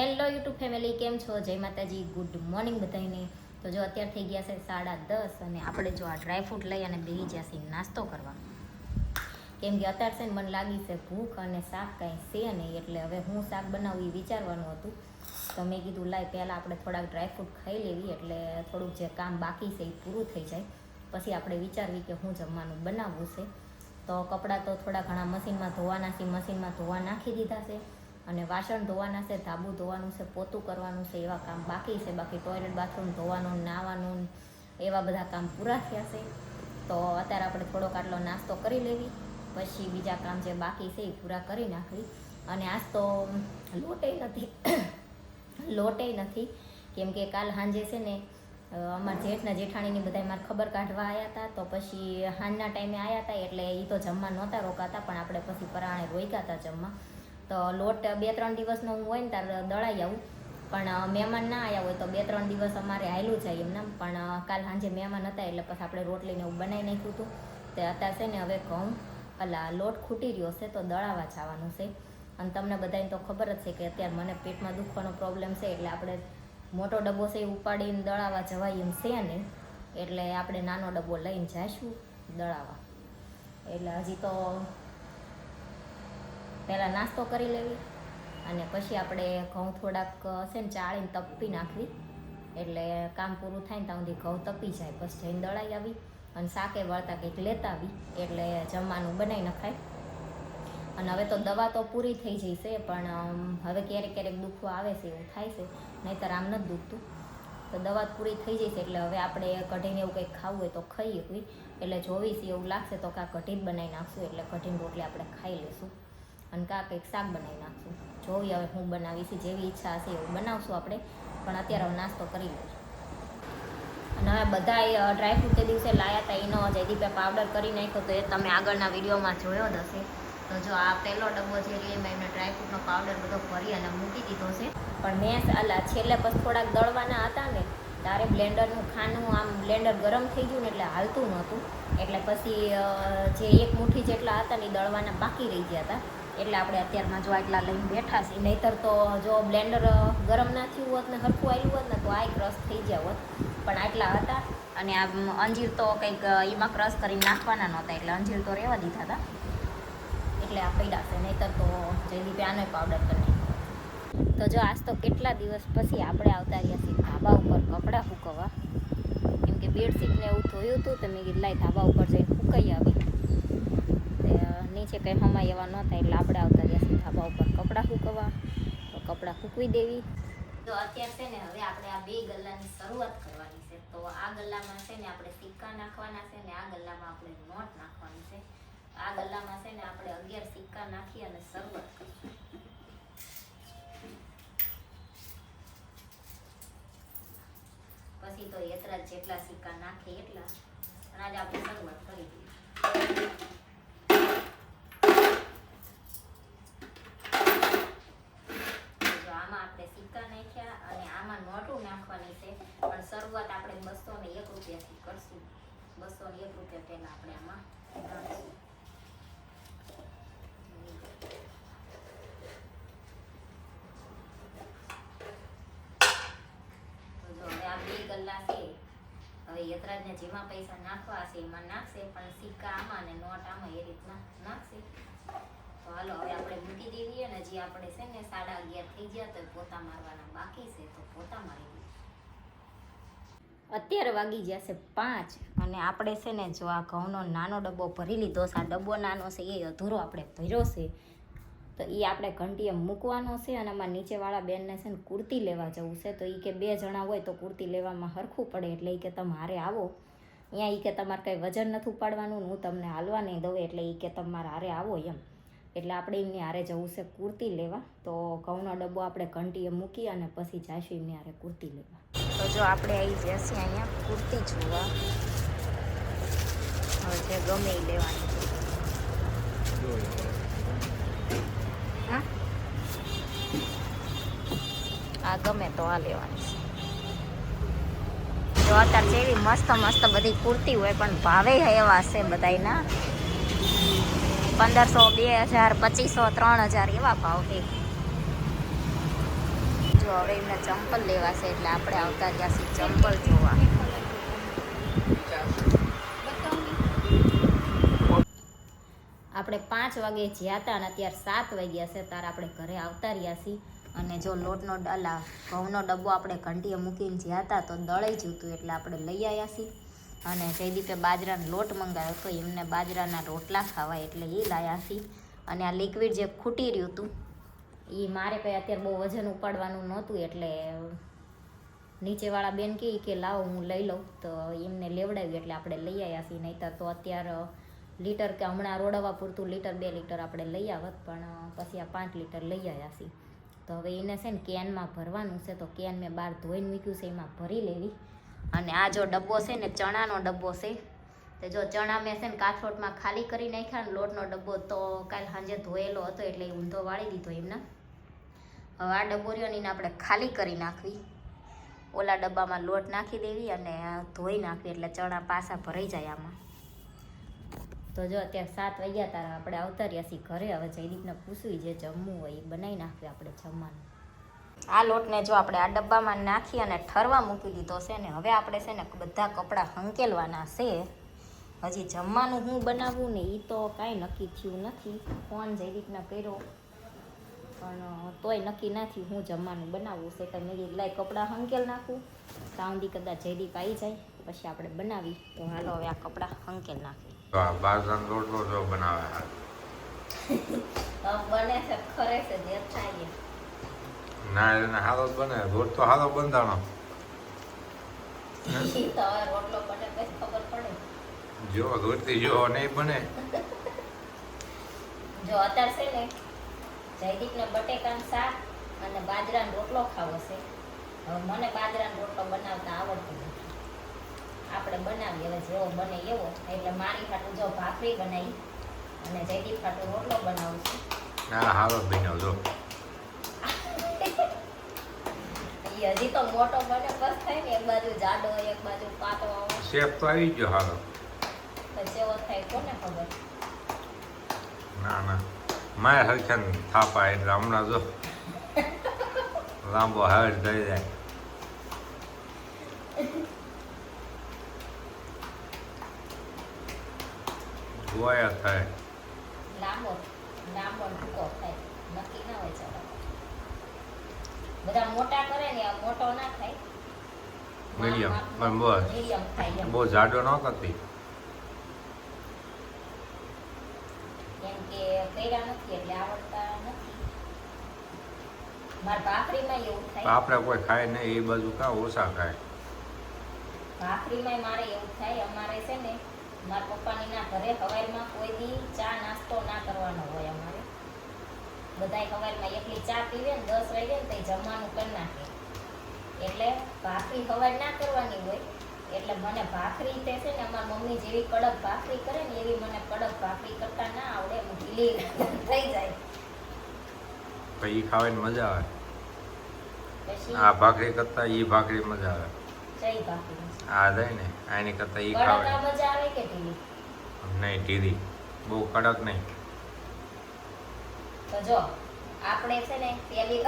Hello YouTube family કેમ છો? જય માતાજી ગુડ મોર્નિંગ બધાને તો જો અત્યારે થઈ ગયા છે સાડા દસ અને આપણે જો આ ડ્રાયફ્રૂટ લઈ અને બેહી છીએ નાસ્તો કરવા. કેમ કે અત્યારે છે ને મને લાગી છે ભૂખ અને શાક કાંઈ છે નહીં, એટલે હવે હું શાક બનાવું એ વિચારવાનું હતું. તો મેં કીધું, લાય, પહેલાં આપણે થોડાક ડ્રાયફ્રૂટ ખાઈ લેવી, એટલે થોડુંક જે કામ બાકી છે એ પૂરું થઈ જાય. પછી આપણે વિચારવી કે હું જમવાનું બનાવવું છે. તો કપડાં તો થોડા ઘણા મશીનમાં ધોવાના છે મશીનમાં ધોવા નાખી દીધા છે. અને વાસણ ધોવાના છે, ધાબુ ધોવાનું છે, પોતું કરવાનું છે, એવા કામ બાકી છે. બાકી ટોયલેટ બાથરૂમ ધોવાનું નાહવાનું એવા બધા કામ પૂરા થયા છે. તો અત્યારે આપણે થોડોક આટલો નાસ્તો કરી લેવી. પછી બીજા કામ જે બાકી છે એ પૂરા કરી નાખવી. અને આજ તો લોટે નથી. લોટે નથી. કેમ કે કાલ સાંજે છે ને અમારા જેઠના જેઠાણીની બધા મારે ખબર કાઢવા આવ્યા હતા તો પછી સાંજના ટાઈમે આવ્યા હતા એટલે એ તો જમવા નહોતા રોકાતા, પણ આપણે પછી પરાણે રોકાતા જમવા. તો લોટ બે ત્રણ દિવસનો હું હોય ને ત્યારે દળાઈ આવું. પણ મહેમાન ના આવ્યા હોય તો બે ત્રણ દિવસ અમારે હાયલું જાય એમને પણ કાલ સાંજે મહેમાન હતા એટલે પછી આપણે રોટલીને એવું બનાવી નાખ્યું હતું. તે અત્યારે છે ને હવે ઘઉં, અલા, લોટ ખૂટી રહ્યો છે તો દળાવા જવાનું છે. અને તમને બધાને તો ખબર જ છે કે અત્યારે મને પેટમાં દુખવાનો પ્રોબ્લેમ છે એટલે આપણે મોટો ડબ્બો છે એ ઉપાડીને દળાવા જવાય એમ છે નહીં એટલે આપણે નાનો ડબ્બો લઈને જઈશું દળાવા. એટલે હજી તો પહેલાં નાસ્તો કરી લેવી અને પછી આપણે ઘઉં થોડાક છે ને ચાળીને તપી નાખવી. એટલે કામ પૂરું થાય ને ત્યાં સુધી ઘઉં તપી જાય. પછી જઈને દળાઈ આવી અને શાકે વળતા કંઈક લેતા આવી. એટલે જમવાનું બનાવી નખાય. અને હવે તો દવા તો પૂરી થઈ જશે પણ હવે ક્યારેક ક્યારેક દુખવા આવે છે, એવું થાય છે. નહીંતર આમ નથી દુખતું. તો દવા પૂરી થઈ જશે એટલે હવે આપણે કઢીને એવું કંઈક ખાવું હોય તો ખાઈ શકવી એટલે જોવીશ એવું લાગશે તો કાં કઢી જ બનાવી નાખશું. એટલે કઢીને રોટલી આપણે ખાઈ લઈશું. અને કાં કંઈક શાક બનાવી નાખશું. જોઈએ હવે હું બનાવીશ, જેવી ઈચ્છા હશે એવું બનાવશું આપણે. પણ અત્યારે હવે નાસ્તો કરી લઉં અને હવે બધા ડ્રાયફ્રૂટ તે દિવસે લાયા હતા એનો જયદીપે પાવડર કરી નાખ્યો તો એ તમે આગળના વિડીયોમાં જોયો જ હશે. તો જો આ પહેલો ડબ્બો છે એમાં એમને ડ્રાયફ્રૂટનો પાવડર બધો ભરી અને મૂકી દીધો છે. પણ મેં અલા, છેલ્લે પછી થોડાક દળવાના હતા ને તારે બ્લેન્ડરનું ખાનું આમ બ્લેન્ડર ગરમ થઈ ગયું ને એટલે હાલતું નહોતું. એટલે પછી જે એક મુઠ્ઠી જેટલા હતા ને એ દળવાના બાકી રહી ગયા હતા એટલે આપણે અત્યારમાં જો આટલા લઈને બેઠા છીએ. નહીતર તો જો બ્લેન્ડર ગરમ ના થયું હોત ને હરખું આવ્યું હોત ને તો આ ક્રશ થઈ ગયા હોત. પણ આટલા હતા અને આ અંજીર તો કંઈક એમાં ક્રશ કરીને નાખવાના નહોતા એટલે અંજીર તો રહેવા દીધા હતા. એટલે આ પડ્યા છે. નહીતર તો જયદીપે આનો પાવડર કરી તો જો આજ તો કેટલા દિવસ પછી આપણે આવતા રહ્યા છીએ ધાબા ઉપર કપડાં સૂકવવા. કેમ કે બેડશીટને એવું ધોયું હતું તો મેં કીધું, લાય, ધાબા ઉપર જઈને સૂકાઈ આવી. નીચે કંઈ હમાય એવા ન થાય એટલે આપણે આવતા રહ્યા છીએ ધાબા ઉપર કપડાં સૂકવવા. તો કપડાં સૂકવી દેવી. તો અત્યારે છે ને હવે આપણે આ બે ગલ્લાની શરૂઆત કરવાની છે. તો આ ગલ્લામાં છે ને આપણે સિક્કા નાખવાના છે ને આ ગલ્લામાં આપણે નોટ નાખવાની છે. આ ગલ્લામાં છે ને આપણે અગિયાર સિક્કા નાખી અને શરૂઆત કરીશું. પછી તો એટલા જેટલા સિક્કા નાખે એટલા. પણ આજે આપણે શરૂઆત કરી દઈએ જો આમાં આપણે સિક્કા નાખ્યા અને આમાં નોટું નાખવાની છે પણ શરૂઆત આપણે બસો ને એક કરશું. બસો એક રૂપિયા પહેલા આપણે આમાં નાખશું જો હવે યતરાજને જેમાં પૈસા નાખવા છે એમાં નાખશે, પણ સિક્કા આમાં ને નોટ આમાં એ રીતના નાખશે. તો હાલો, હવે આપણે મૂકી દેવીએ ને જે આપણે છે ને સાડા અગિયાર થઈ ગયા તો પોતા મારવાના બાકી છે, તો પોતા મારી અત્યારે વાગી છે પાંચ અને આપણે છે ને જો આ ઘઉંનો નાનો ડબ્બો ભરી લીધો છે, આ ડબ્બો નાનો છે, એ અધૂરો આપણે ભર્યો છે, તો એ આપણે ઘંટીએ મૂકવાનો છે અને અમારા નીચેવાળા બેનને છે ને કુર્તી લેવા જવું છે, તો એ કે બે જણા હોય તો કુર્તી લેવામાં હરખું પડે, એટલે એ કે તમારે આવો. અહીંયા એ કે તમારે કંઈ વજન નથી ઉપાડવાનું, હું તમને હાલવા નહીં દઉં, એટલે એ કે તમારે હારે આવો એમ. એટલે આપણે એમની હારે જવું છે કુર્તી લેવા, તો ઘઉંનો ડબ્બો આપણે ઘંટીએ મૂકી અને પછી જઈશું એમની હારે કુર્તી લેવા. જો આપણે આવી જશે અહીંયા કુર્તી જોવા. હવે જે ગમે એ લેવાની. હા? આ ગમે તો આ લેવાની જો અત્યારે જેવી મસ્ત મસ્ત બધી કુર્તી હોય, પણ ભાવે એવા છે બધાયના. પંદરસો, બે હજાર, પચીસો, ત્રણ હજાર એવા ભાવ છે. જો હવે એમને ચંપલ લેવા છે એટલે આપણે આવતા રહ્યા છીએ ચંપલ જોવા. આપણે પાંચ વાગે જ્યાં હતા અને અત્યારે સાત વાગ્યા છે, ત્યારે આપણે ઘરે આવતા રહ્યા છીએ. અને જો લોટનો ડલા ઘઉંનો ડબ્બો આપણે ઘંટીએ મૂકીને જ્યાં હતા તો દળાઈ ગયું હતું એટલે આપણે લઈ આવ્યા છીએ. અને જયદીપે બાજરાનો લોટ મંગાવ્યો હતો, એમને બાજરાના રોટલા ખાવા એટલે એ લાવ્યા છીએ. અને આ લિક્વિડ જે ખૂટી રહ્યું હતું એ મારે કંઈ અત્યારે બહુ વજન ઉપાડવાનું નહોતું એટલે નીચેવાળા બેન કહે કે લાવો હું લઈ લઉં. તો એમને લેવડાવ્યું એટલે આપણે લઈ આવ્યા છીએ. નહીંતર તો અત્યારે લીટર કે હમણાં રોડવા પૂરતું લીટર, બે લીટર આપણે લઈ આવત. પણ પછી આ પાંચ લીટર લઈ આવ્યા છીએ. તો હવે એને છે ને કેનમાં ભરવાનું છે. તો કેન મેં બહાર ધોઈને મૂક્યું છે. એમાં ભરી લેવી. અને આ જો ડબ્બો છે ને, ચણાનો ડબ્બો છે. તો જો ચણા મેં છે ને કાથરોટમાં ખાલી કરી નાખ્યા ને, લોટનો ડબ્બો તો કાલ સાંજે ધોયેલો હતો એટલે ઊંધો વાળી દીધો એમના. હવે આ ડબ્બો રહ્યો ને એને આપણે ખાલી કરી નાખવી. ઓલા ડબ્બામાં લોટ નાખી દેવી અને ધોઈ નાખવી એટલે ચણા પાછા ભરાઈ જાય આમાં. તો જો અત્યારે સાત વાગ્યા તારા આપણે આવતા રહ્યા છીએ ઘરે. હવે જયદીપને પૂછવી જે જમવું હોય એ બનાવી નાખવી આપણે જમવાનું. આ લોટને જો આપણે આ ડબ્બામાં નાખી અને ઠરવા મૂકી દીધો છે ને હવે આપણે છે ને બધા કપડાં હંકેલવાના છે. હજી જમવાનું હું બનાવું ને એ તો કાંઈ નક્કી થયું નથી. ફોન જયદીપને કર્યો. પણ તોય નક્કી નથી હું જમવાનું બનાવવું છે. તમે લાઈ કપડાં હંકેલ નાખું. સાઉન્ડી કદાચ જયદીપ આવી જાય પછી આપણે બનાવી. તો હાલો હવે આ કપડાં હંકેલ નાખી બાજરાનો રોટલો જો બનાવે બને છે ખરે છે જે થાય ના એને હારો બને. રોટ તો હાલો બંધાણો. ઈ તો હવે રોટલો બને પછી ખબર પડે. જો રોટલી જો નહીં બને. જો અત્યારે છે ને જયદીપને બટેકાનું શાક અને બાજરાનો રોટલો ખાવો છે. હવે મને બાજરાનો રોટલો બનાવતા આવડતું નથી. આપણે બનાવીએ હવે જેવો બને એવો. એટલે મારી ખાટું જો ભાખરી બનાવી અને જયદીપ ખાટું રોટલો બનાવું છું હજી તો મોટો બને બસ થાય ને એક બાજુ જાડો એક બાજુ પાતળો શેપ તો આવી ગયો હારો તો જેવો થાય કોને ખબર? ના ના. માય હરખ્યાન થાપા એટલે હમણાં જો લાંબો હાર થઈ જાય ગોયા થાય લાંબો લાંબો ને ટૂંકો થાય નક્કી ના હોય ચાલો બધા મોટા કરે ને આ મોટો ના થાય Medium, પણ બસ. મીડિયમ થાય એમ બહુ જાડો ન કરતી કેમ કે કર્યા નથી એટલે આવડતા નથી. મારા ભાખરીમાં એવું થાય આપણે કોઈ ખાય નહીં એ બાજુ કા ઓછા ખાય? ભાખરીમાં મારે એવું થાય અમારે છે ને મારા પપ્પાની ના ઘરે હવાઈમાં કોઈ દી ચા નાસ્તો ના કરવાનો હોય અમારે. બધાય હવાઈમાં એકલી ચા પીવે ને દસ વાગે ને તો જમવાનું કરી નાખે. એટલે ભાખરી હવાઈ ના કરવાની હોય એટલે મને ભાખરી તે છે ને અમારી મમ્મી જેવી કડક ભાખરી કરે ને એવી મને કડક ભાખરી કરતા ના આવડે હું ઢીલી થઈ જાય. એ ખાવાની મજા આવે. આ ભાખરી કરતા ઈ ભાખરી મજા આવે. જઈ ભાખરી. આ જાય ને આની કરતા એ કડક મજા આવે કે ઢીલી? નહીં ઢીલી. બહુ કડક નહીં. તો જો આપણે છે ને પેલી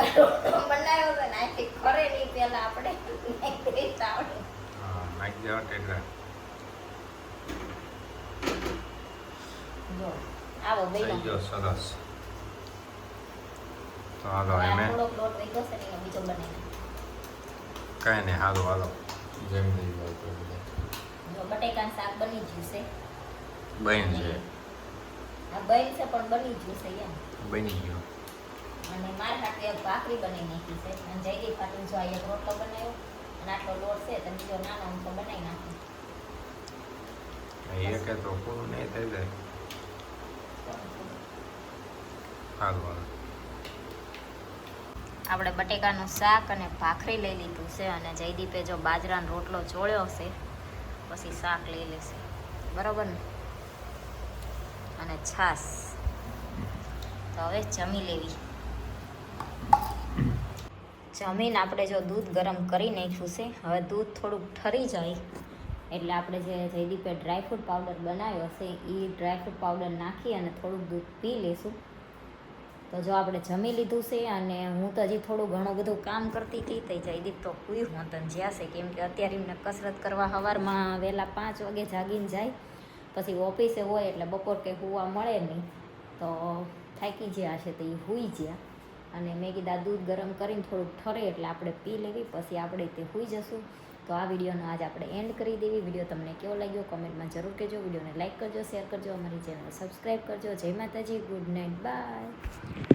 બનાવ્યો છે ને આથી ખરે નહીં પેલા આપણે ટેસ્ટ આવડે. નાખી દેવા આવો થઈ ગયો સરસ તો હાલો ગયો એનો કાંઈ નહીં હાલો હાલો જેમ થઈ. જો બટેકાનું શાક બની ગયું છે બની છે આ બન છે પણ બની ગયું છે એમ બની ગયો અને મારા એક ભાખરી બની નાખી છે અને જયદીપ હાટુ જો આ એક રોટલો બનાવ્યો અને આટલો લોટ આપણે બટેકાનું શાક અને ભાખરી લઈ લીધું છે અને જયદીપે જો બાજરાનો રોટલો ચોળ્યો છે, પછી શાક લઈ લેશે. બરોબર ને? અને છાશ. તો હવે જમી લેવી. જમીને આપણે જો દૂધ ગરમ કરી નાખ્યું છે, હવે દૂધ થોડુંક ઠરી જાય. એટલે આપણે જે જયદીપે ડ્રાયફ્રૂટ પાવડર બનાવ્યો છે એ ડ્રાયફ્રૂટ પાવડર નાખી અને થોડુંક દૂધ પી લઈશું તો જો આપણે જમી લીધું છે અને હું તો હજી થોડું ઘણું બધું કામ કરતી હતી, તો જયદીપ તો પૂયું હું તને જ્યાં છે, કેમ કે અત્યારે એમને કસરત કરવા સવારમાં વહેલા પાંચ વાગે જાગીને જાય. પછી ઓફિસે હોય એટલે બપોર કે હુવા મળે નહીં. તો થાકી ગયા છે, તો એ હુઈ ગયા. અને મેં કીધા દૂધ ગરમ કરીને થોડુંક ઠરે એટલે આપણે પી લેવી, પછી આપણે તે હોઈ જશું. તો આ વિડીયોનો આજ આપણે એન્ડ કરી દેવી. વીડિયો તમને કેવો લાગ્યો કમેન્ટમાં જરૂર કહેજો. વિડીયોને લાઇક કરજો શેર કરજો, અમારી ચેનલ સબસ્ક્રાઈબ કરજો. જય માતાજી ગુડ નાઇટ બાય